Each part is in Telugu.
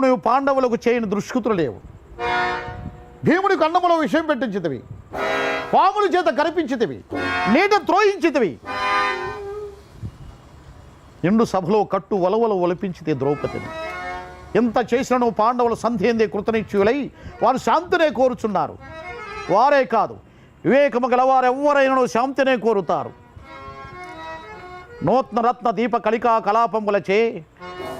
నువ్వు పాండవులకు చేయని దుష్కృతులు లేవు. భీముని కన్నములో విషయం పెట్టించితివి. పాముల చేత కనిపించితివి నీట ద్రోహించితివి ఎండు సభలో కట్టు వలవలు ఒలిపించితే ద్రౌపదిని. ఎంత చేసినను పాండవుల సంధ్యందే కృతనిశ్చయులై వారు శాంతినే కోరుచున్నారు. వారే కాదు వివేకము గలవారెవ్వరైనను శాంతినే కోరుతారు. నూత్న రత్న దీప కళికా కలాపములచే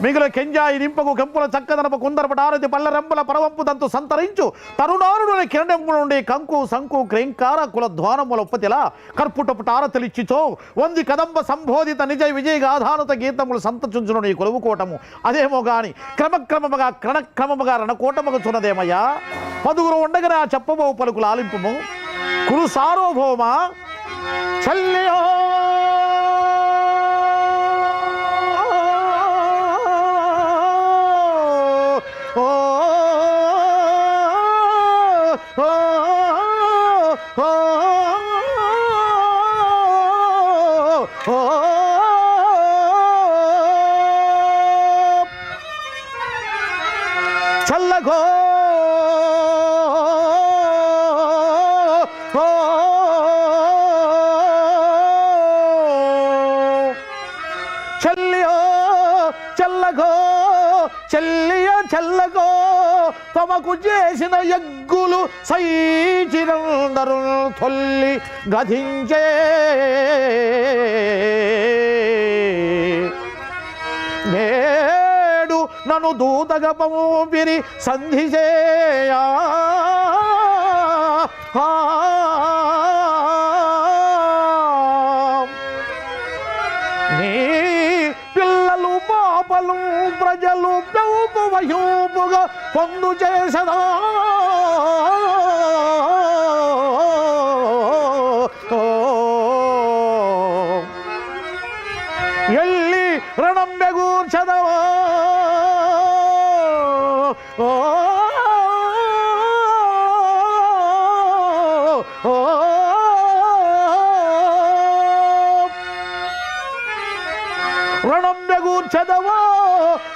మిగుల కెంజాయి నింపకు కెంపుల చక్కదనప కుందరప ఆరతి పల్లరెంపుల పరవంపు దంతు సంతరించు. తరుణారుడుని కిరణెంపు నుండి కంకు సంకు క్రేంకార కుల ధ్వానముల ఉప్పతిలా కర్పుటపు టారతలిచ్చిచో. వంది కదంబ సంబోధిత నిజ విజయ గాధానుత గీతములు సంతచుంచును నీ కొలువుకోటము అదేమో గాని క్రమక్రమముగా క్రణక్రమముగా రణకోటముగా చున్నదేమయ్యా పదుగురు ఉండగన చెప్పబో పలుకులు ఆలింపుము. కురు సార్వభౌమ చల్లియో చల్లగో. ఓ. చెల్లియో చల్లగో చెల్లియో చల్లగో తమకు చేసిన యగ్గులు సైచిరందరు తొల్లి గధించే. నే నను దూతగా పంపిరి సంధి చేయా నీ పిల్లలు పాపలు ప్రజలు పెంపు వయూపుగా పొందు చేసదా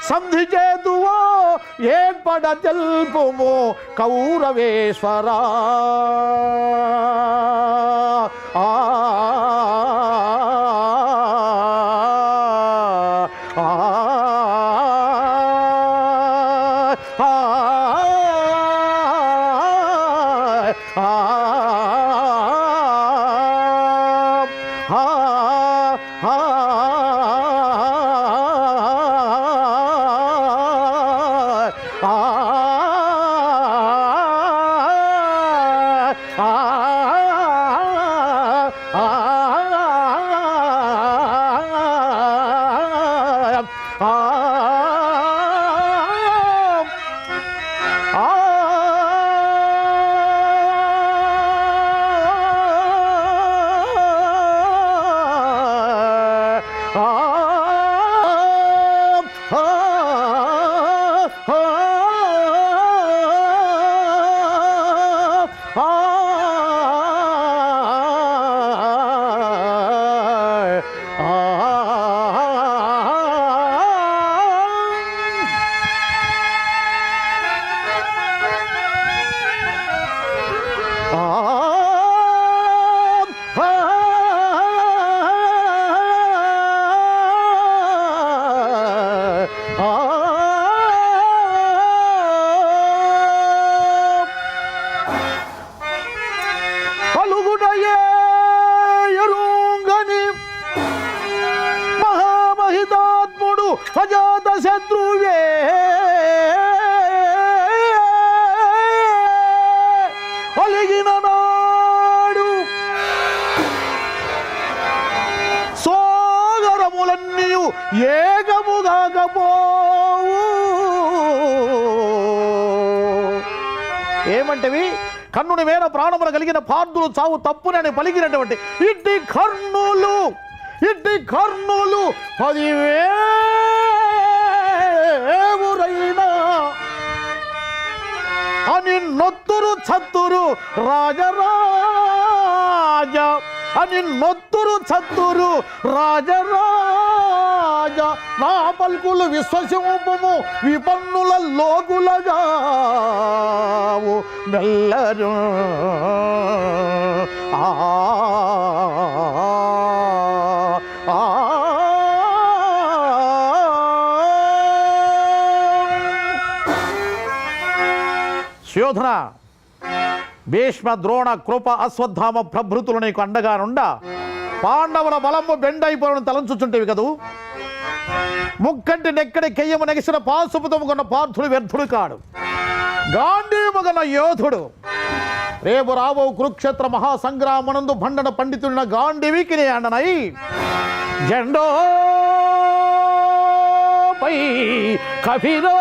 సంధి చేతువో ఏర్పడ తెల్పుము కౌరవేశ్వరా. ah. పలుగుటయే ఎరుంగని మహామహితాత్ముడు అజాత శత్రువే. ఒలిగిన నాడు సోగరములన్నీ ఏకముగాకపోవు. ఏమంటవి? కన్నుని వేల ప్రాణములు కలిగిన పార్థులు చావు తప్పునని పలికినటువంటి ఇట్టి కర్ణులు ఇట్టి కర్ణులు పదివేవురైనా. అని నొత్తురు చత్తురు రాజరాజ అని నొత్తురు చత్తురు రాజరాజ. రాజ నా పల్కులు విశ్వసింపము విపన్నుల లోకులగా మెల్లరు. ఆ ఆ శోధన భీష్మ ద్రోణ కృప అశ్వత్థామ ప్రభృతులు నీకు అండగా నుండా పాండవుల బలము బెండైపోవడం తలంచుచుంటేవి కదూ? ముక్కంటి నెక్కడి కెయ్యము నెగిసిన పాశుపతము కొన్న పార్థుడు వ్యర్థుడు కాడు. గాంధీముగల యోధుడు. రేపు రాబో కురుక్షేత్ర మహాసంగ్రామనందు భండన పండితుడిన గాంధీవికి అండనై జెండో పై కఫిలో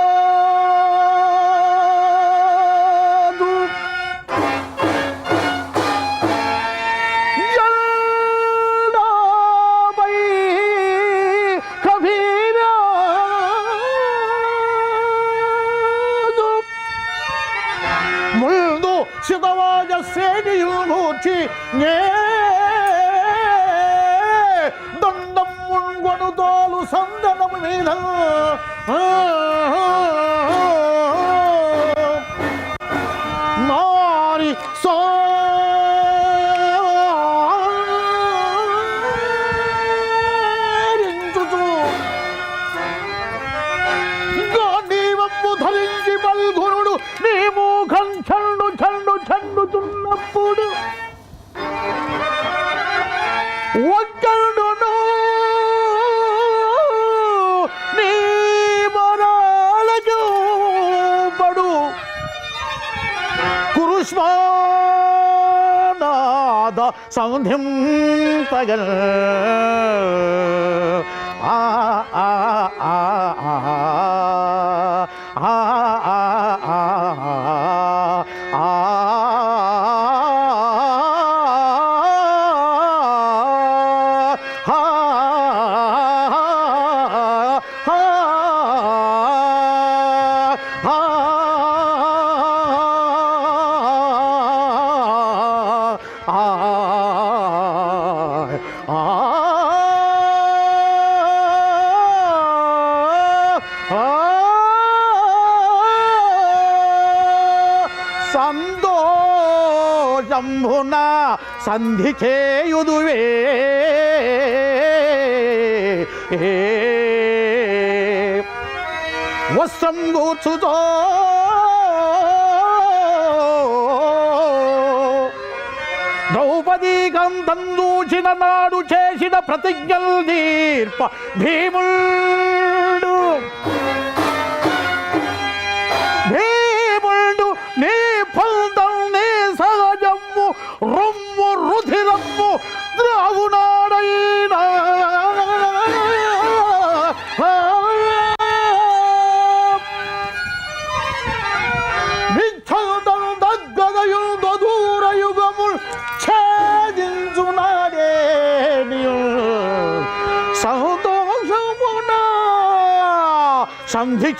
não. కురుష్మానాద సౌంధ్యం పగల్ ఆ ఆ ఆ సంతోషంభున సంధి చేయుదువే వస్త్రం కూర్చుతో ద్రౌపదీ గంధం దూచిన నాడు చేసిన ప్రతిజ్ఞల్ దీర్ప భీముడు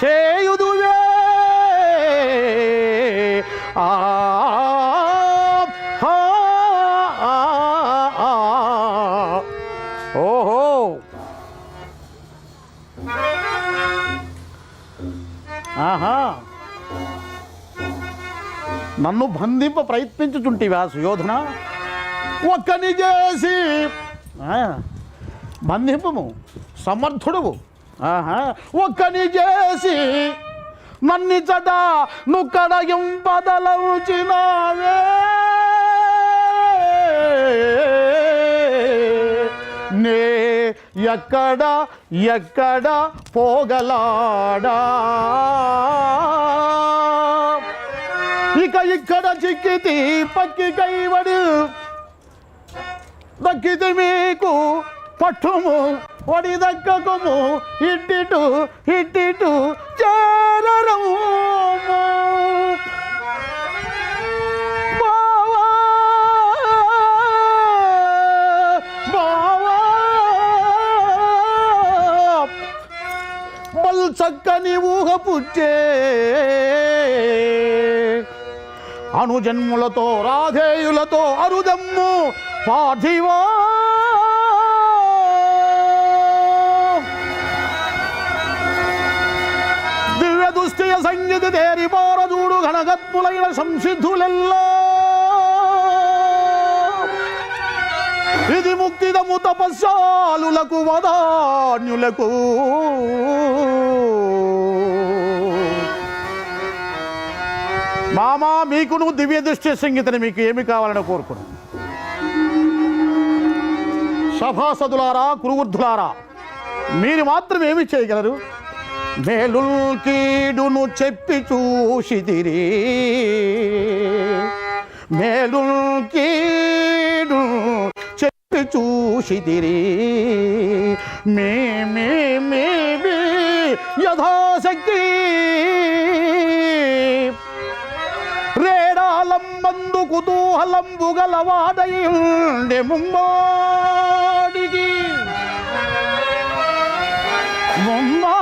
చేయుదువే. ఆ ఆ, ఆ. ఓహో. ఆహా. నన్ను బంధింప ప్రయత్నించుచుంటివా సుయోధన? ఒక్కని చేసి బంధింపము సమర్థుడువు. ఒక్కని చేసి నన్నిచట నుక్కడగింపదలవుచినావే నే ఎక్కడ ఎక్కడ పోగలాడా? ఇక ఇక్కడ చిక్కితి పక్కి కైవడు దక్కితి మీకు పట్టుము. వడి దక్కకము ఇట్టిటు ఇట్టిటు చేరము బావా. బావా చక్కని ఊహ పుచ్చే అనుజన్ములతో రాధేయులతో అరుదమ్ము పార్థివా సంగతి తేరి పారజూడు ఘనగత్ములైన సంసిద్ధులెల్లా ఇది ముక్తిదము తపస్సాలులకు వదాన్యులకు మామా మీకును దివ్య దృష్టి సంగీతని మీకు ఏమి కావాలని కోరుకున్నాను సభాసదులారా కురువృద్ధులారా మీరు మాత్రం ఏమి చేయగలరు మేలుల్ కీడును చెప్పి చూసిదిరి మేలుల్ కీడు చెప్పి చూసిదిరి మే మే మే మే యథాశక్తి. రేడాలంబందు కుతూహలంబు గలవాడయుండే ముమ్మాడికి ముమ్మా